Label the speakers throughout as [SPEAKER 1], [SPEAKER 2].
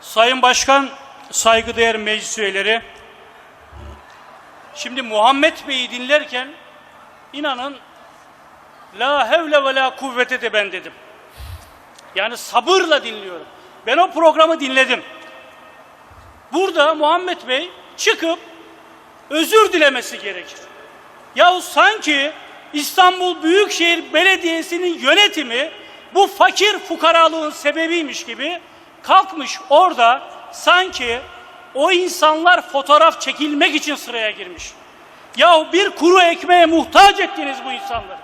[SPEAKER 1] Sayın Başkan, saygıdeğer meclis üyeleri, şimdi Muhammed Bey'i dinlerken inanın la hevle ve la kuvvete de ben dedim. Yani sabırla dinliyorum. Ben o programı dinledim. Burada Muhammed Bey çıkıp özür dilemesi gerekir. Yahu sanki İstanbul Büyükşehir Belediyesi'nin yönetimi bu fakir fukaralığın sebebiymiş gibi kalkmış orada sanki o insanlar fotoğraf çekilmek için sıraya girmiş. Yahu bir kuru ekmeğe muhtaç ettiniz bu insanları.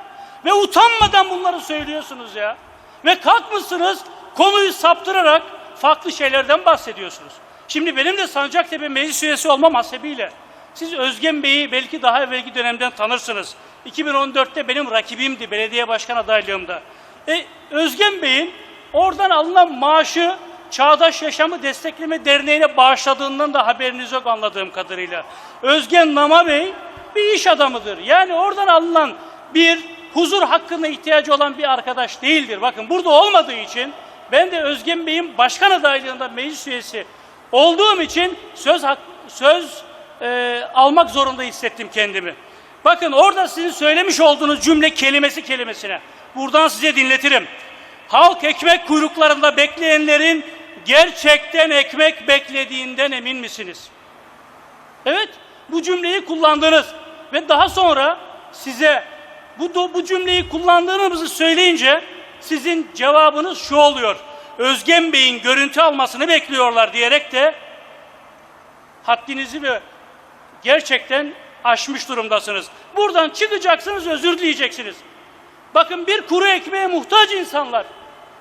[SPEAKER 1] Ve utanmadan bunları söylüyorsunuz ya. Ve kalkmışsınız konuyu saptırarak farklı şeylerden bahsediyorsunuz. Şimdi benim de Sancaktepe meclis üyesi olmam hasebiyle siz Özgen Bey'i belki daha evvelki dönemden tanırsınız. 2014'te benim rakibimdi belediye başkan adaylığımda. E, Özgen Bey'in oradan alınan maaşı Çağdaş Yaşamı Destekleme Derneği'ne bağışladığından da haberiniz yok anladığım kadarıyla. Özgen Nama Bey bir iş adamıdır. Yani oradan alınan bir huzur hakkına ihtiyacı olan bir arkadaş değildir. Bakın burada olmadığı için ben de Özgen Bey'in başkan adaylığında meclis üyesi olduğum için söz hak, söz e, almak zorunda hissettim kendimi. Bakın orada sizin söylemiş olduğunuz cümle kelimesi kelimesine. Buradan size dinletirim. Halk ekmek kuyruklarında bekleyenlerin gerçekten ekmek beklediğinden emin misiniz? Evet, bu cümleyi kullandınız ve daha sonra size bu bu cümleyi kullandığınızı söyleyince sizin cevabınız şu oluyor. Özgen Bey'in görüntü almasını bekliyorlar diyerek de haddinizi ve gerçekten aşmış durumdasınız. Buradan çıkacaksınız, özür dileyeceksiniz. Bakın bir kuru ekmeğe muhtaç insanlar.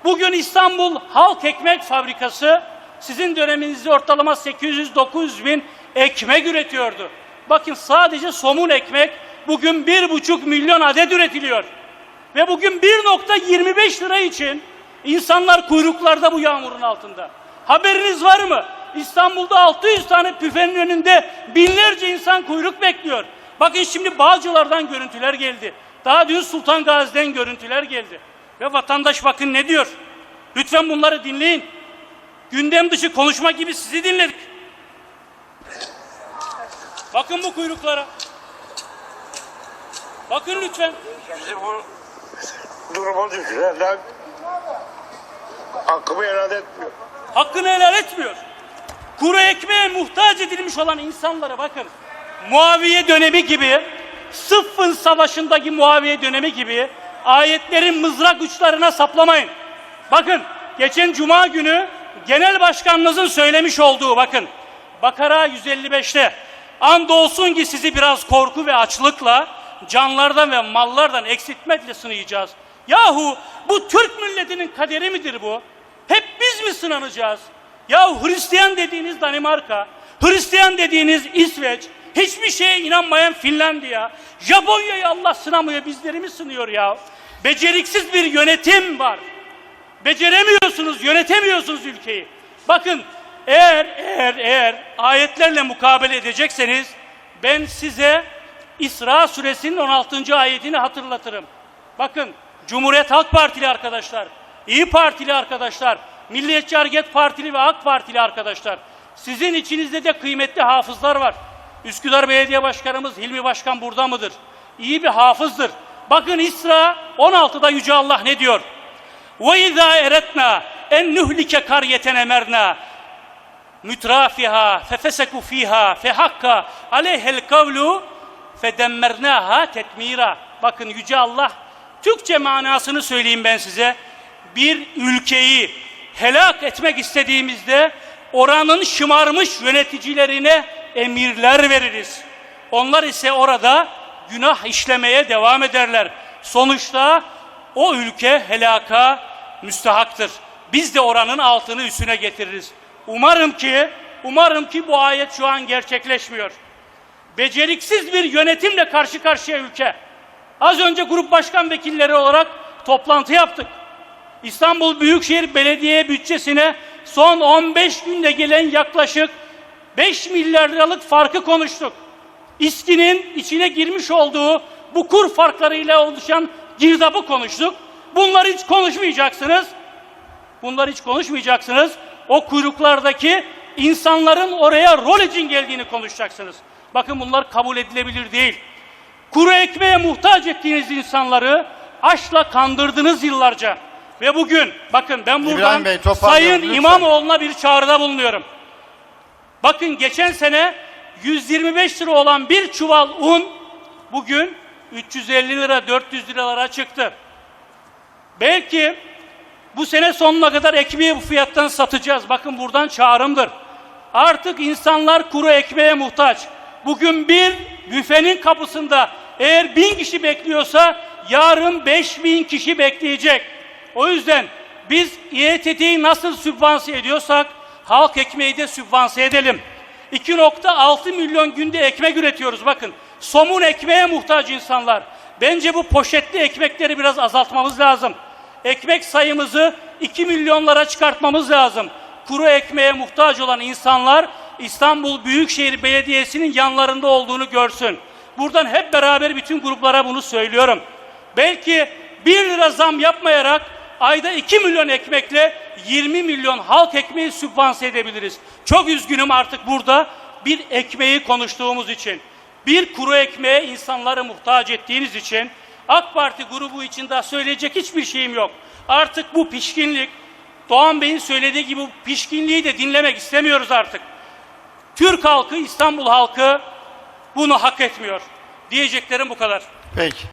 [SPEAKER 1] Bugün İstanbul Halk Ekmek Fabrikası sizin döneminizde ortalama 800-900 bin ekmek üretiyordu. Bakın sadece somun ekmek bugün 1,5 milyon adet üretiliyor. Ve bugün 1.25 lira için insanlar kuyruklarda bu yağmurun altında. Haberiniz var mı? İstanbul'da 600 tane büfenin önünde binlerce insan kuyruk bekliyor. Bakın şimdi Bağcılar'dan görüntüler geldi. Daha dün Sultan Gazi'den görüntüler geldi. Ve vatandaş bakın ne diyor? Lütfen bunları dinleyin. Gündem dışı konuşma gibi sizi dinledik. Bakın bu kuyruklara. Bakın lütfen.
[SPEAKER 2] Bizi bu duruma düşürenler hakkımı helal etmiyor.
[SPEAKER 1] hakkını helal etmiyor. Kuru ekmeğe muhtaç edilmiş olan insanlara bakın. Muaviye dönemi gibi, Sıffın Savaşı'ndaki Muaviye dönemi gibi ayetlerin mızrak uçlarına saplamayın. Bakın geçen cuma günü genel başkanınızın söylemiş olduğu bakın. Bakara 155'te andolsun ki sizi biraz korku ve açlıkla canlardan ve mallardan eksiltmekle sınayacağız. Yahu bu Türk milletinin kaderi midir bu? Hep biz mi sınanacağız? Ya Hristiyan dediğiniz Danimarka, Hristiyan dediğiniz İsveç, hiçbir şeye inanmayan Finlandiya, Japonya'yı Allah sınamıyor, bizleri mi sınıyor ya? Beceriksiz bir yönetim var. Beceremiyorsunuz, yönetemiyorsunuz ülkeyi. Bakın eğer eğer eğer ayetlerle mukabele edecekseniz ben size İsra suresinin 16. ayetini hatırlatırım. Bakın Cumhuriyet Halk Partili arkadaşlar, İyi Partili arkadaşlar, Milliyetçi Hareket Partili ve AK Partili arkadaşlar. Sizin içinizde de kıymetli hafızlar var. Üsküdar Belediye Başkanımız Hilmi Başkan burada mıdır? İyi bir hafızdır. Bakın İsra 16'da Yüce Allah ne diyor? وَاِذَا اَرَتْنَا en nuhlike karyeten emerna mütrafiha fefeseku fiha fehakka aleyhel kavlu fedemmernaha tetmira. Bakın Yüce Allah Türkçe manasını söyleyeyim ben size. Bir ülkeyi helak etmek istediğimizde oranın şımarmış yöneticilerine emirler veririz. Onlar ise orada günah işlemeye devam ederler. Sonuçta o ülke helaka müstahaktır. Biz de oranın altını üstüne getiririz. Umarım ki, umarım ki bu ayet şu an gerçekleşmiyor. Beceriksiz bir yönetimle karşı karşıya ülke. Az önce grup başkan vekilleri olarak toplantı yaptık. İstanbul Büyükşehir Belediye bütçesine son 15 günde gelen yaklaşık 5 milyar liralık farkı konuştuk. İSKİ'nin içine girmiş olduğu bu kur farklarıyla oluşan girdabı konuştuk. Bunları hiç konuşmayacaksınız. Bunları hiç konuşmayacaksınız. o kuyruklardaki insanların oraya rol için geldiğini konuşacaksınız. Bakın bunlar kabul edilebilir değil. Kuru ekmeğe muhtaç ettiğiniz insanları açla kandırdınız yıllarca. Ve bugün bakın ben buradan
[SPEAKER 3] Bey,
[SPEAKER 1] Sayın
[SPEAKER 3] lütfen.
[SPEAKER 1] İmamoğlu'na bir çağrıda bulunuyorum. Bakın geçen sene 125 lira olan bir çuval un bugün 350 lira 400 liralara çıktı. Belki bu sene sonuna kadar ekmeği bu fiyattan satacağız. Bakın buradan çağrımdır. Artık insanlar kuru ekmeğe muhtaç. Bugün bir büfenin kapısında eğer bin kişi bekliyorsa yarın beş bin kişi bekleyecek. O yüzden biz İETT'yi nasıl sübvanse ediyorsak halk ekmeği de sübvanse edelim. 2.6 milyon günde ekmek üretiyoruz bakın. Somun ekmeğe muhtaç insanlar. Bence bu poşetli ekmekleri biraz azaltmamız lazım. Ekmek sayımızı 2 milyonlara çıkartmamız lazım. Kuru ekmeğe muhtaç olan insanlar İstanbul Büyükşehir Belediyesi'nin yanlarında olduğunu görsün. Buradan hep beraber bütün gruplara bunu söylüyorum. Belki 1 lira zam yapmayarak ayda 2 milyon ekmekle 20 milyon halk ekmeği sübvanse edebiliriz. Çok üzgünüm artık burada bir ekmeği konuştuğumuz için. Bir kuru ekmeğe insanları muhtaç ettiğiniz için AK Parti grubu için daha söyleyecek hiçbir şeyim yok. Artık bu pişkinlik, Doğan Bey'in söylediği gibi bu pişkinliği de dinlemek istemiyoruz artık. Türk halkı, İstanbul halkı bunu hak etmiyor. Diyeceklerim bu kadar.
[SPEAKER 3] Peki.